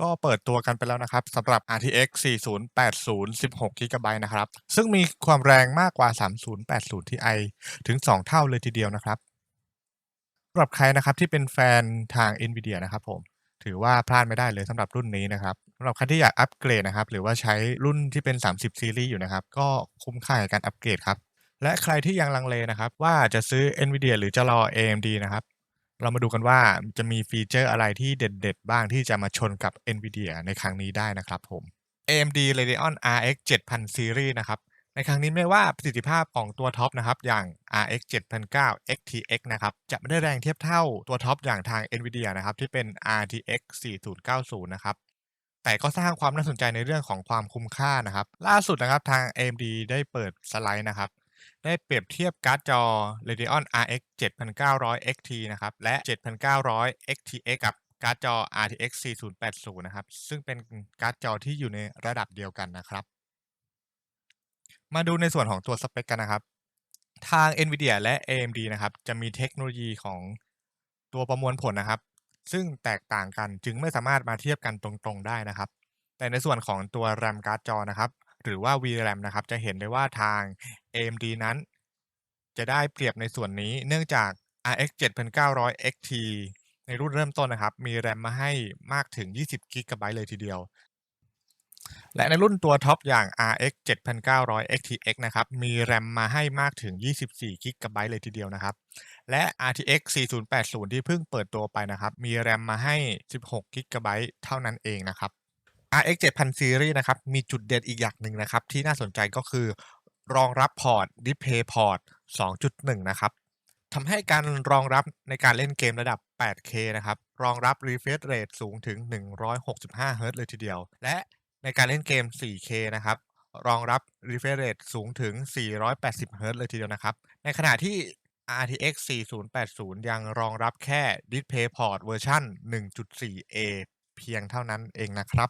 ก็เปิดตัวกันไปแล้วนะครับสำหรับ RTX 4080 16 GB นะครับ ซึ่งมีความแรงมากกว่า 3080 Ti ถึง 2 เท่าเลยทีเดียวนะครับสำหรับใครนะครับที่เป็นแฟนทาง NVIDIA นะครับผม ถือว่าพลาดไม่ได้เลยสำหรับรุ่นนี้นะครับสำหรับใครที่อยากอัปเกรดนะครับ หรือว่าใช้รุ่นที่เป็น 30 ซีรีส์อยู่นะครับ ก็คุ้มค่าการอัปเกรดครับ และใครที่ยังลังเลนะครับ ว่าจะซื้อ NVIDIA หรือจะรอ AMD นะครับ เรามาดูกันว่าจะมีฟีเจอร์อะไรที่เด็ด ๆ บ้างที่จะมาชนกับ NVIDIA ในครั้งนี้ได้นะครับผม AMD Radeon RX 7000 Series นะครับในครั้งนี้ไม่ว่าประสิทธิภาพของตัวท็อปนะครับอย่าง RX 7009 XTX นะครับจะไม่ได้แรงเทียบเท่าตัวท็อปอย่างทาง NVIDIA นะครับที่เป็น RTX 4090 นะครับแต่ก็สร้างความน่าสนใจในเรื่องของความคุ้มค่านะครับ ล่าสุดนะครับทาง AMD ได้เปิดสไลด์นะครับ ได้เปรียบเทียบการ์ดจอ Radeon RX 7900 XT นะครับ และ 7900 XTX กับการ์ดจอ RTX 4080 นะครับ ซึ่งเป็นการ์ดจอที่อยู่ในระดับเดียวกันนะครับ มาดูในส่วนของตัวสเปคกันนะครับ ทาง NVIDIA และ AMD นะครับ จะมีเทคโนโลยีของตัวประมวลผลนะครับ ซึ่งแตกต่างกันจึงไม่สามารถมาเทียบกันตรงๆได้นะครับ แต่ในส่วนของตัว RAM การ์ดจอนะครับ หรือว่า VRAM นะครับ จะเห็นได้ว่าทาง AMD นั้น จะได้เปรียบในส่วนนี้เนื่องจาก RX 7900 XT ในรุ่นเริ่มต้นนะครับ มี RAM มาให้มากถึง 20 GB เลยทีเดียว และในรุ่นตัวท็อปอย่าง RX 7900 XTX นะครับ มี RAM มาให้มากถึง 24 GB เลยทีเดียวนะครับ และ RTX 4080 ที่เพิ่งเปิดตัวไปนะครับ มี RAM มาให้ 16 GB เท่านั้นเองนะครับ RX 7000 Series นะครับ มีจุดเด่นอีกอย่างหนึ่งนะครับ ที่น่าสนใจก็คือ รองรับพอร์ต Display Port 2.1 นะครับทำให้การรองรับในการเล่นเกมระดับ 8K นะครับ รองรับ refresh rate สูงถึง 165 Hz เลยทีเดียว และในการเล่นเกม 4K นะครับ รองรับ refresh rate สูงถึง 480 Hz เลยทีเดียวนะครับ ในขณะที่ RTX 4080 ยังรองรับแค่ DisplayPort เวอร์ชัน 1.4A เพียงเท่านั้นเองนะครับ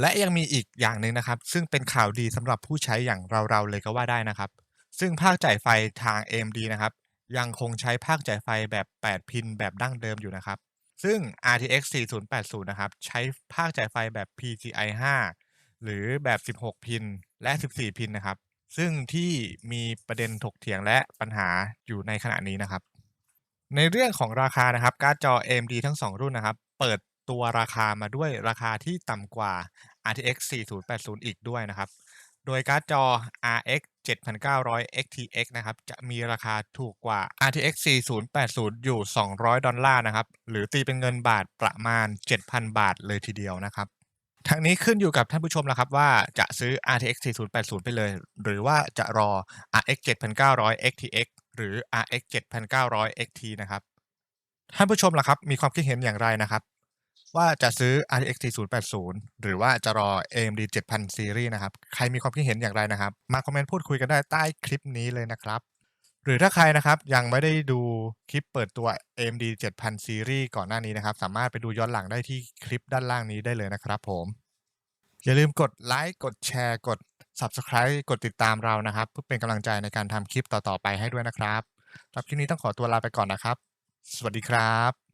และยังมีอีกอย่างหนึ่งนะครับ ซึ่งเป็นข่าวดีสำหรับผู้ใช้อย่างเราๆเลยก็ว่าได้นะครับ ซึ่งภาคจ่ายไฟทาง AMD นะครับ ยังคงใช้ภาคจ่ายไฟแบบ 8 พินแบบดั้งเดิมอยู่นะครับ ซึ่ง RTX 4080 นะครับ ใช้ภาคจ่ายไฟแบบ PCI 5 หรือแบบ 16 พิน และ 14 พินนะครับ ซึ่งที่มีประเด็นถกเถียงและปัญหาอยู่ในขณะนี้นะครับ ในเรื่องของราคานะครับ การ์ดจอ AMD ทั้ง 2 รุ่นนะครับ เปิด ตัวราคามาด้วยราคาที่ต่ำกว่า RTX 4080 อีกด้วยนะครับ โดยการ์ดจอ RX 7900 XTX นะครับ จะมีราคาถูกกว่า RTX 4080 อยู่ 200 ดอลลาร์นะครับ หรือตีเป็นเงินบาทประมาณ 7,000 บาทเลยทีเดียวนะครับทั้งนี้ขึ้นอยู่กับท่านผู้ชมแล้วครับว่าจะซื้อ RTX 4080 ไปเลย หรือว่าจะรอ RX 7900 XTX หรือ RX 7900 XT นะครับ ท่านผู้ชมล่ะครับ มีความคิดเห็นอย่างไรนะครับ ว่าจะซื้อ RTX 4080 หรือว่าจะรอ AMD 7000 Series นะครับ ใครมีความคิดเห็นอย่างไรนะครับ มาคอมเมนต์พูดคุยกันได้ใต้คลิปนี้เลยนะครับ หรือถ้าใครนะครับยังไม่ได้ดูคลิปเปิดตัว AMD 7000 Series ก่อนหน้านี้นะครับ สามารถไปดูย้อนหลังได้ที่คลิปด้านล่างนี้ได้เลยนะครับผมอย่าลืมกดไลค์กดแชร์ กด Subscribe กดติดตามเรานะครับ เพื่อเป็นกำลังใจในการทำคลิปต่อๆไปให้ด้วยนะครับสำหรับคลิปนี้ต้องขอตัวลาไปก่อนนะครับ สวัสดีครับ